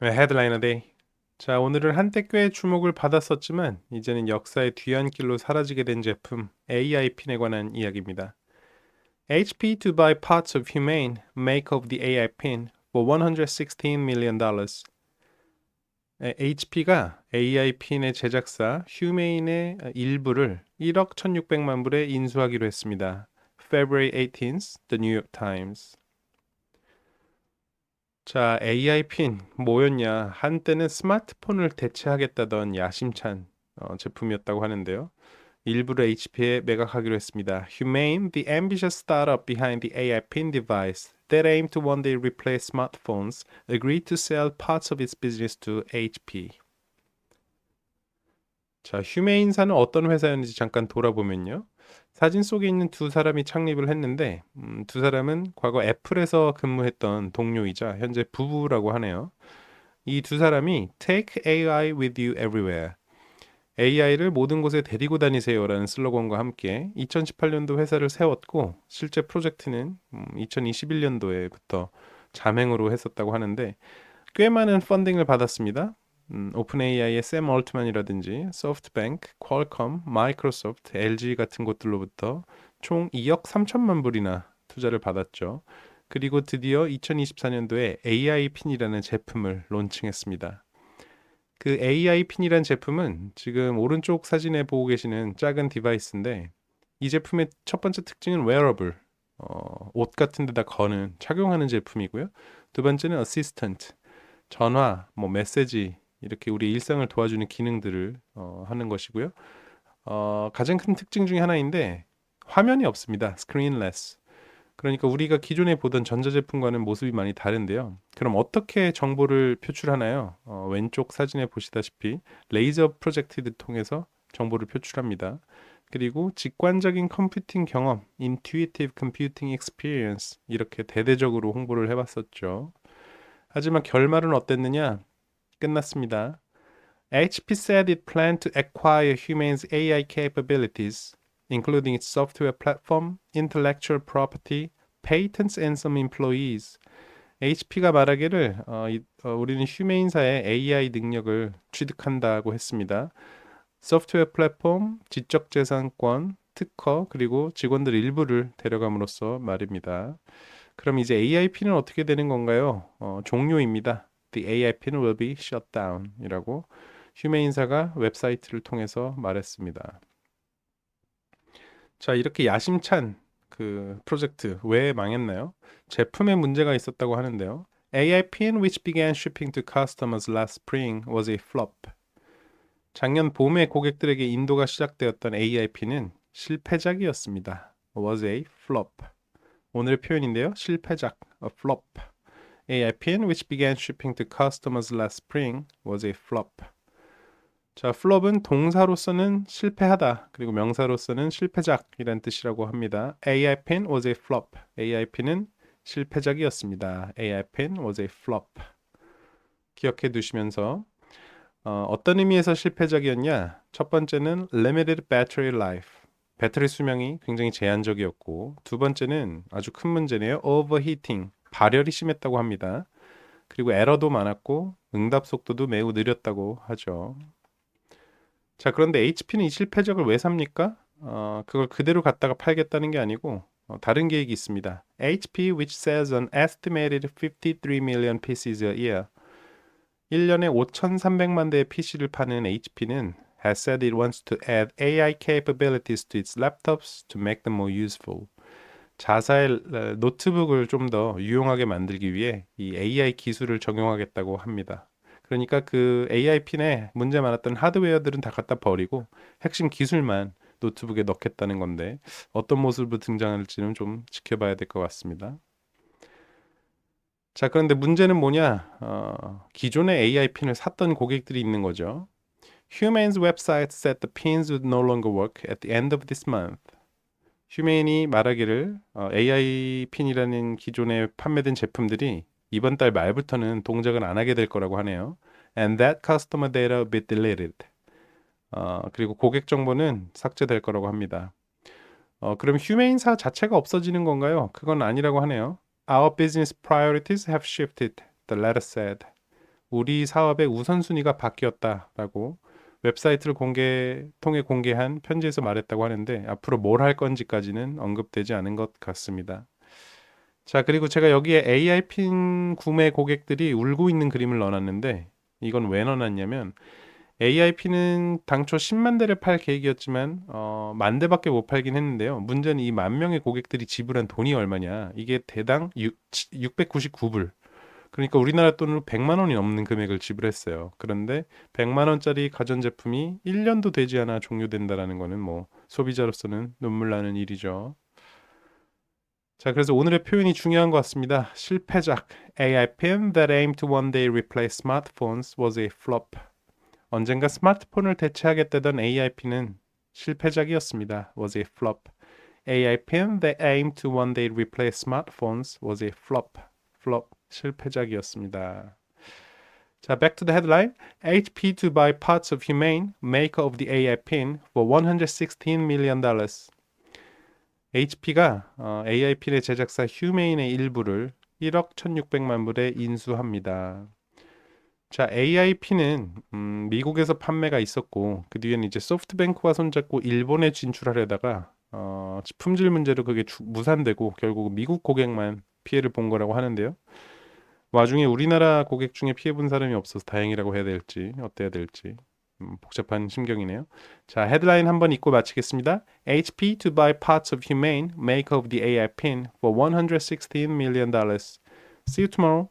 네, 헤드라이너 데이. 자, 오늘은 한때 꽤 주목을 받았었지만 이제는 역사의 뒤안길로 사라지게 된 제품 AI 핀에 관한 이야기입니다. HP to buy parts of Humane make of the AI pin for 116 million dollars. HP가 AI 핀의 제작사 휴메인의 일부를 1억 1,600만 불에 인수하기로 했습니다. February 18th, The New York Times. 자, AI 핀 뭐였냐? 한때는 스마트폰을 대체하겠다던 야심찬 어, 제품이었다고 하는데요. 일부러 HP에 매각하기로 했습니다. Humane, the ambitious startup behind the AI pin device that aimed to one day replace smartphones, agreed to sell parts of its business to HP. 자, 휴메 인사는 어떤 회사였는지 잠깐 돌아보면요. 사진 속에 있는 두 사람이 창립을 했는데 음, 두 사람은 과거 애플에서 근무했던 동료이자 현재 부부라고 하네요. 이 두 사람이 Take AI with you everywhere. AI를 모든 곳에 데리고 다니세요라는 슬로건과 함께 2018년도 회사를 세웠고 실제 프로젝트는 음, 2021년도에부터 자맹으로 했었다고 하는데 꽤 많은 펀딩을 받았습니다. 음, 오픈 AI의 샘 얼트만이라든지 소프트뱅크, 퀄컴, 마이크로소프트, LG 같은 곳들로부터 총 2억 3천만 불이나 투자를 받았죠. 그리고 드디어 2024년도에 AI 핀이라는 제품을 론칭했습니다. 그 AI 핀이란 제품은 지금 오른쪽 사진에 보고 계시는 작은 디바이스인데 이 제품의 첫 번째 특징은 wearable, 어, 옷 같은 데다 거는 착용하는 제품이고요. 두 번째는 assistant, 전화, 뭐 메시지 이렇게 우리 일상을 도와주는 기능들을 어, 하는 것이고요. 어, 가장 큰 특징 중에 하나인데 화면이 없습니다. screenless. 그러니까 우리가 기존에 보던 전자제품과는 모습이 많이 다른데요. 그럼 어떻게 정보를 표출하나요? 어, 왼쪽 사진에 보시다시피 레이저 프로젝트를 통해서 정보를 표출합니다. 그리고 직관적인 컴퓨팅 경험, intuitive computing experience 이렇게 대대적으로 홍보를 해봤었죠. 하지만 결말은 어땠느냐? 끝났습니다. HP said it planned to acquire Humane's AI capabilities, including its software platform, intellectual property, patents and some employees. HP가 말하기를 어, 이, 어, 우리는 휴메인사의 AI 능력을 취득한다고 했습니다. 소프트웨어 플랫폼, 지적재산권, 특허 그리고 직원들 일부를 데려감으로써 말입니다. 그럼 이제 AIP는 어떻게 되는 건가요? 어, 종료입니다. The AI pin will be shut down 이라고 휴메 인사가 웹사이트를 통해서 말했습니다. 자, 이렇게 야심찬 그 프로젝트 왜 망했나요? 제품에 문제가 있었다고 하는데요. AI pin which began shipping to customers last spring was a flop. 작년 봄에 고객들에게 인도가 시작되었던 AI 핀은 실패작이었습니다. was a flop. 오늘의 표현인데요. 실패작, a flop. AI pin which began shipping to customers last spring was a flop. 자, flop은 동사로서는 실패하다, 그리고 명사로서는 실패작이란 뜻이라고 합니다. AI pin was a flop. AI pin은 실패작이었습니다. AI pin was a flop. 기억해 두시면서 어, 어떤 의미에서 실패작이었냐? 첫 번째는 limited battery life. 배터리 수명이 굉장히 제한적이었고 두 번째는 아주 큰 문제네요. overheating. 발열이 심했다고 합니다. 그리고 에러도 많았고 응답 속도도 매우 느렸다고 하죠. 자, 그런데 HP는 이 실패작을 왜 삽니까? 어, 그걸 그대로 갖다가 팔겠다는 게 아니고 어, 다른 계획이 있습니다. HP, which sells an estimated 53 million pieces a year. 1년에 5,300만 대의 PC를 파는 HP는 has said it wants to add AI capabilities to its laptops to make them more useful. 자사의 노트북을 좀 더 유용하게 만들기 위해 이 AI 기술을 적용하겠다고 합니다. 그러니까 그 AI 핀에 문제 많았던 하드웨어들은 다 갖다 버리고 핵심 기술만 노트북에 넣겠다는 건데 어떤 모습으로 등장할지는 좀 지켜봐야 될 것 같습니다. 자, 그런데 문제는 뭐냐? 어, 기존의 AI 핀을 샀던 고객들이 있는 거죠. Humane's website said the pins would no longer work at the end of this month. 휴메인이 말하기를 어, AI 핀이라는 기존에 판매된 제품들이 이번 달 말부터는 동작을 안 하게 될 거라고 하네요. And that customer data will be deleted. 어, 그리고 고객 정보는 삭제될 거라고 합니다. 어, 그럼 휴메인사 자체가 없어지는 건가요? 그건 아니라고 하네요. Our business priorities have shifted, the letter said. 우리 사업의 우선순위가 바뀌었다라고 웹사이트를 공개 통해 공개한 편지에서 말했다고 하는데 앞으로 뭘 할 건지까지는 언급되지 않은 것 같습니다. 자, 그리고 제가 여기에 AI 핀 구매 고객들이 울고 있는 그림을 넣어놨는데 이건 왜 넣어놨냐면 AI 핀은 당초 10만 대를 팔 계획이었지만 어, 만 대밖에 못 팔긴 했는데요. 문제는 이 만 명의 고객들이 지불한 돈이 얼마냐? 이게 대당 6, 699불. 그러니까 우리나라 돈으로 100만 원이 넘는 금액을 지불했어요. 그런데 100만 원짜리 가전제품이 1년도 되지 않아 종료된다라는 거는 뭐 소비자로서는 눈물 나는 일이죠. 자, 그래서 오늘의 표현이 중요한 것 같습니다. 실패작 AI pin that aimed to one day replace smartphones was a flop. 언젠가 스마트폰을 대체하겠다던 AI 핀은 실패작이었습니다. was a flop. AI pin that aimed to one day replace smartphones was a flop. flop 실패작이었습니다. 자, back to the headline. HP to buy parts of Humane, maker of the AI pin, for 116 million dollars. HP가 어, AI 핀의 제작사 휴메인의 일부를 1억 1,600만 불에 인수합니다. 자, AI 핀은 음, 미국에서 판매가 있었고 그 뒤에는 이제 소프트뱅크와 손잡고 일본에 진출하려다가 어, 품질 문제로 그게 주- 무산되고 결국 미국 고객만 피해를 본 거라고 하는데요. 와중에 우리나라 고객 중에 피해 본 사람이 없어서 다행이라고 해야 될지 어때야 될지 음, 복잡한 심경이네요. 자, 헤드라인 한번 읽고 마치겠습니다. HP to buy parts of Humane, maker of the AI pin, for 116 million dollars. See you tomorrow.